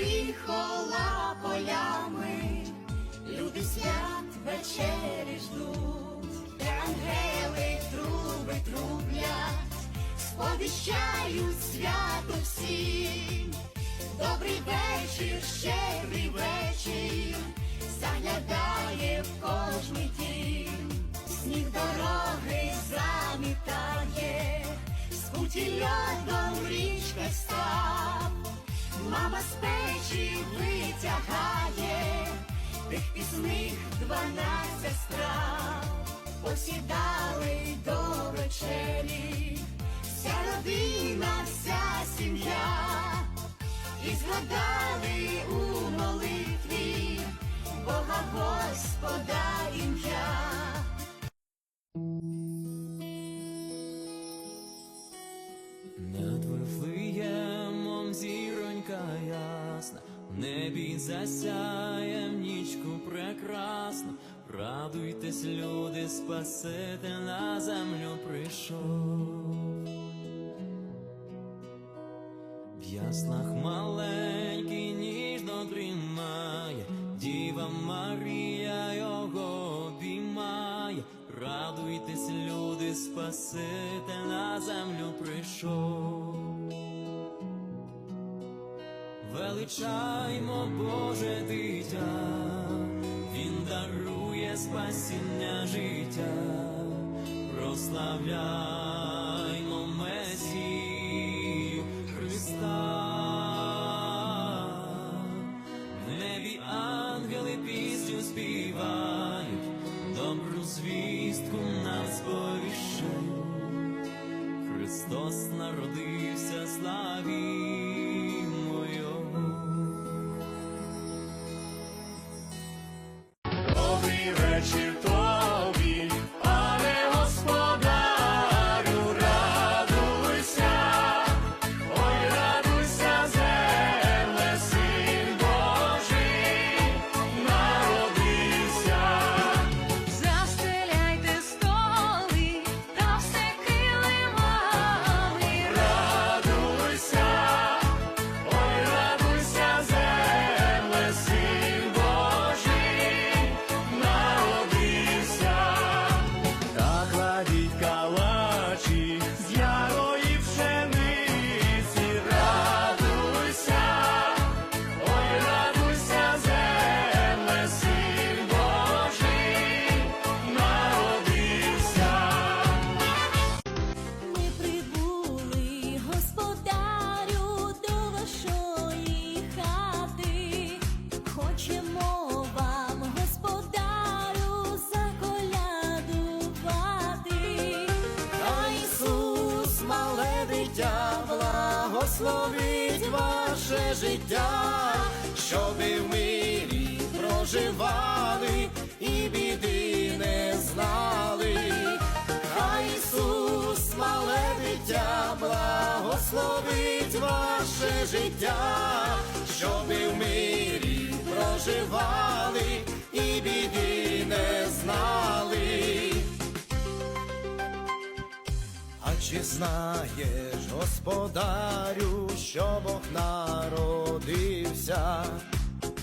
віхола полями, люди свят вечері ждуть, де ангели труби трублять, сповіщають свято всім. Добрий вечір, щедрий вечір, заглядає в кожний дім, сніг дороги замітає, скуті льодом річка став, мама з печі витягає, тих пісних дванадцять страв, посідали до вечері, вся родина, вся сім'я. І згадали у засяє в нічку прекрасну. Радуйтесь, люди, Спаситель на землю прийшов. В яслах маленький ніжно тримає, Діва Марія його обіймає. Радуйтесь, люди, Спаситель на землю прийшов. Величаймо Боже дитя, Він дарує спасіння життя, прославляймо Месію Христа. Небі ангели пісню співають, добру звістку нам сповіщають. Христос народився, славімо благословить ваше життя, щоб ви в мирі проживали і біди не знали. А чи знаєш, господарю, що Бог народився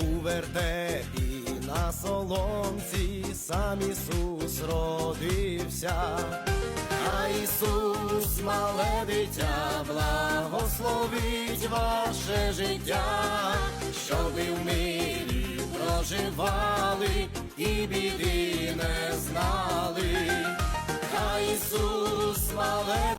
у вертепі на соломці, сам Ісус родився, а Ісус, мале дитя, благословить ваше життя, щоби в мирі проживали і біди не знали. А Ісус мале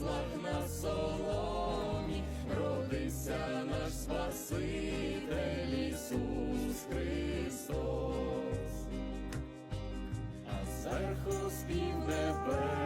маслах на соломі, родився наш Спаситель Ісус Христос, а зверху спів небес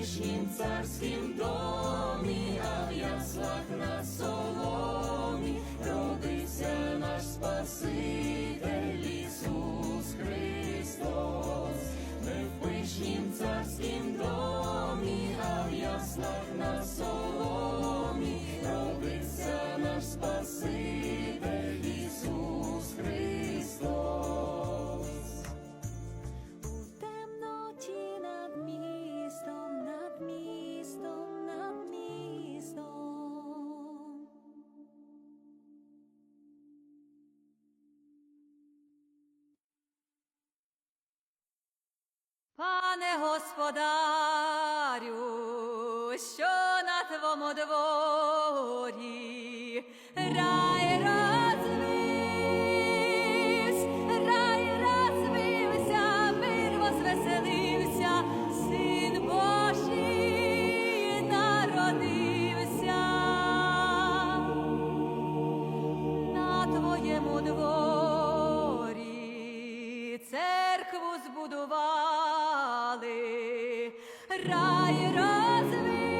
Вишнім царським домом. Pane Hospoda, церкву збудували, рай розвив.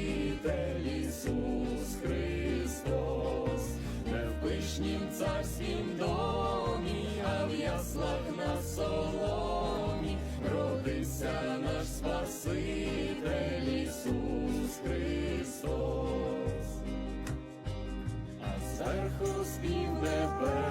царським домі, а в яслах на соломі родився наш Спаситель Ісус Христос, а зверху спів небес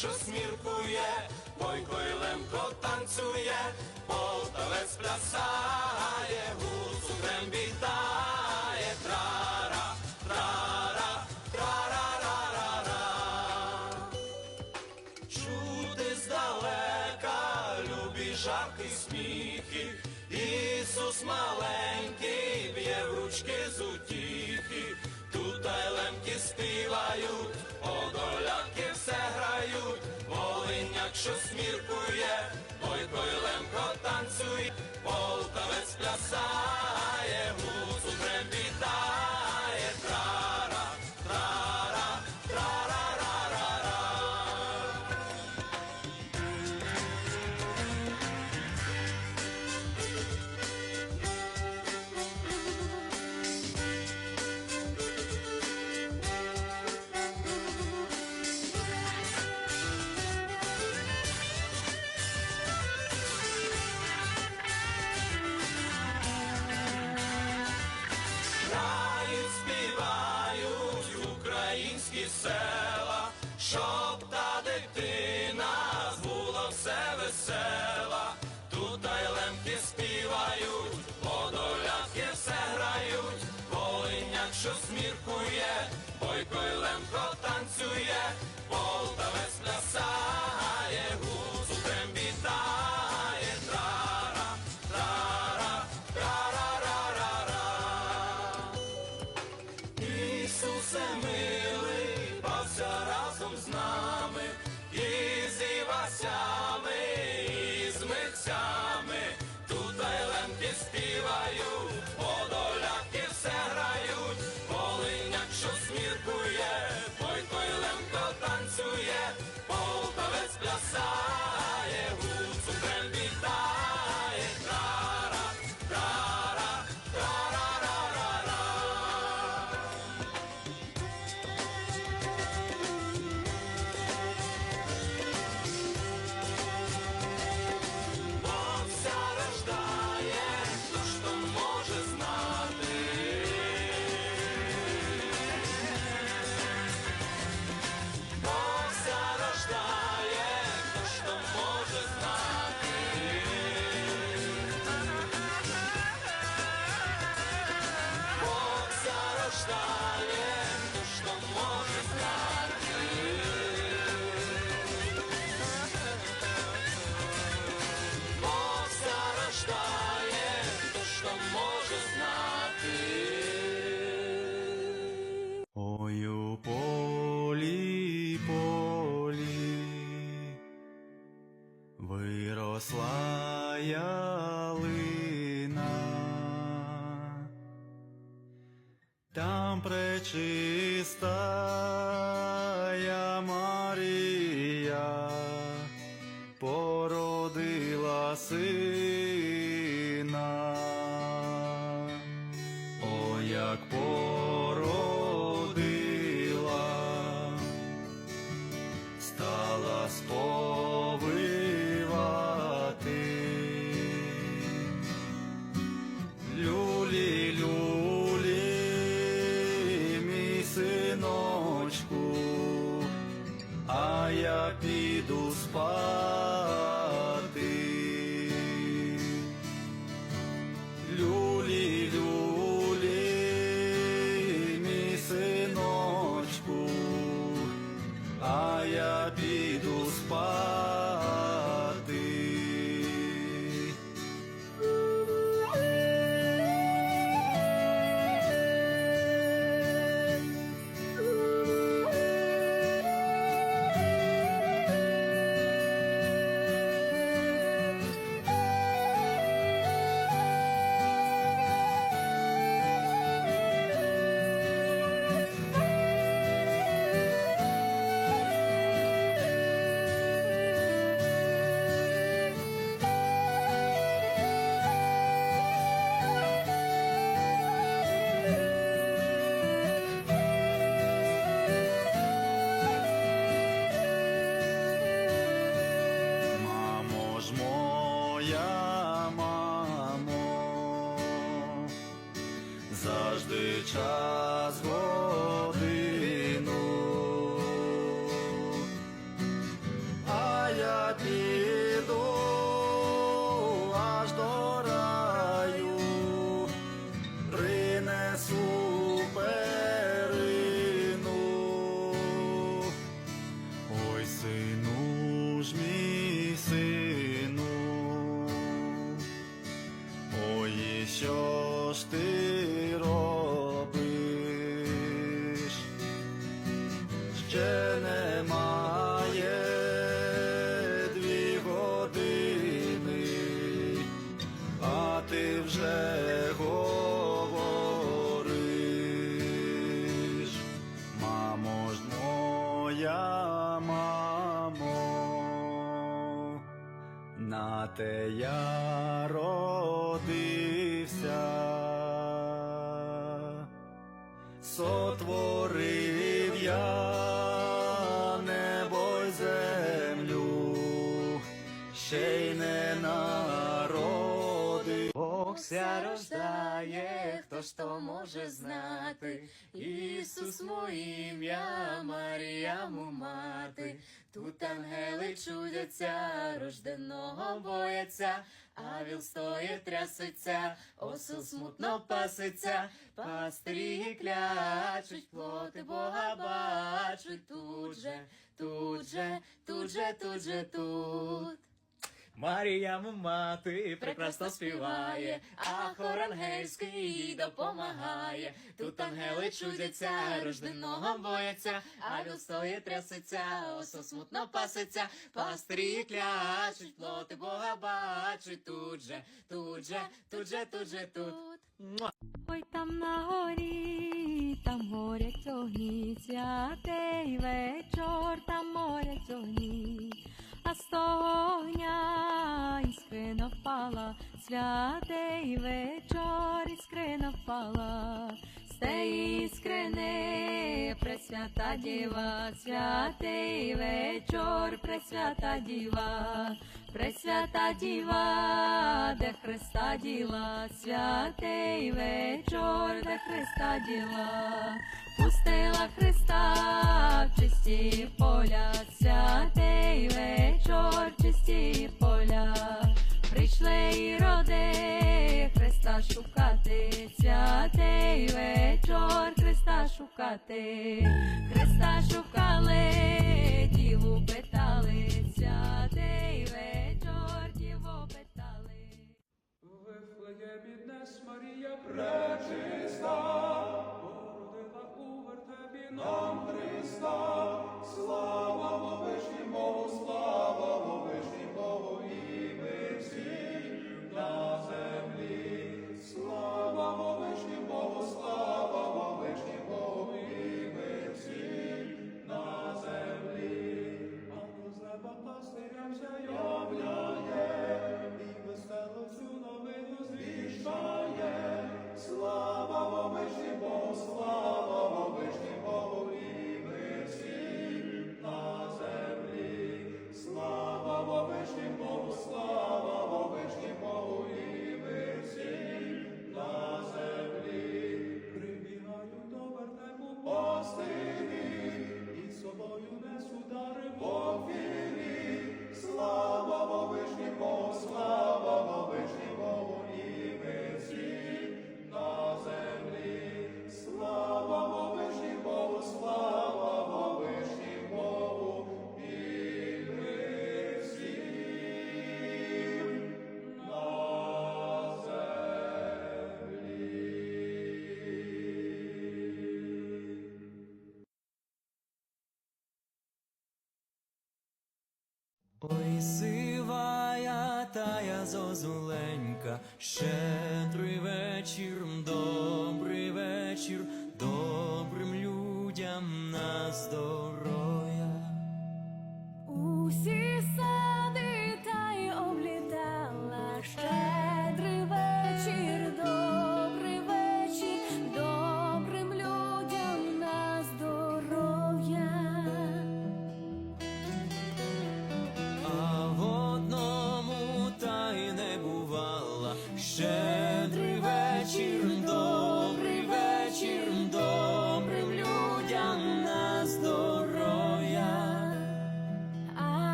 що сміркує, бойко й лемко танцює, полтавець плясає. Там dos pais. Може знати? Ісус ім'я, Маріяму мати. Тут ангели чудяться, рожденого бояться, а віл стоїть трясеться, осел смутно паситься, пастирі клячуть, плоти Бога бачуть тут же, тут же, тут же, тут же, тут. Маріяму мати прекрасно співає, а хор ангельський їй допомагає. Тут ангели чудяться, рожденого бояться, а стоїть трясеться, осо смутно паситься, пастирі клячуть, плоти Бога бачуть тут же, тут же, тут же, тут же, тут. Ой там на горі, там горять огні, святий вечор, там морять огні, а з іскрина впала, святий вечор, іскрина впала, з теї іскрини пресвята діва, святий вечор, пресвята діва, пресвята діва, де Христа діла, святий вечор, де Христа діла, пустила Христа в чисті поля, святий вечор, чисті поля, прийшли і роди Христа шукати, святий вечор, Христа шукати, Христа шукали, діву питали, святий вечор, діву питали. Вифлеємі днес Марія пречиста, породила у вертепі нам Христа. Слава Вовишнім Богу, слава Share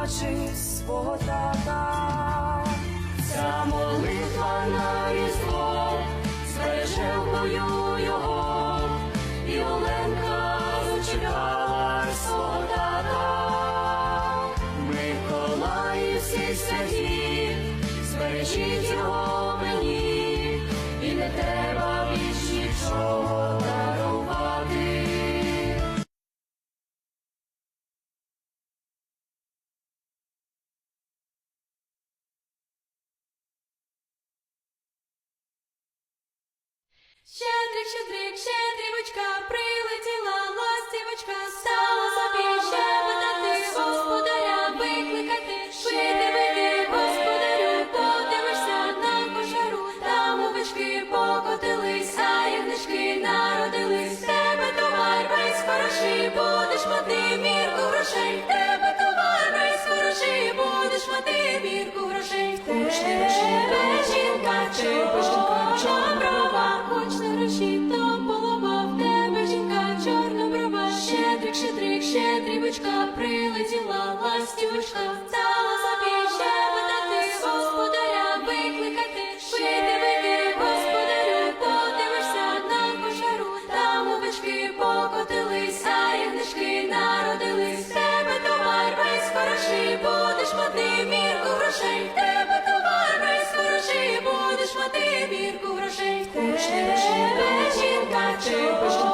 бачив свого тата, ця молитва на різдво збереже мою. зірку грошей Кучне гроші, то жінка, чи жінка чорноброва, Кучне гроші, то полова, в тебе жінка, чорна чорноброва, щедрик, щедрик, щедрівочка, прилетіла ластівочка. Happy birthday.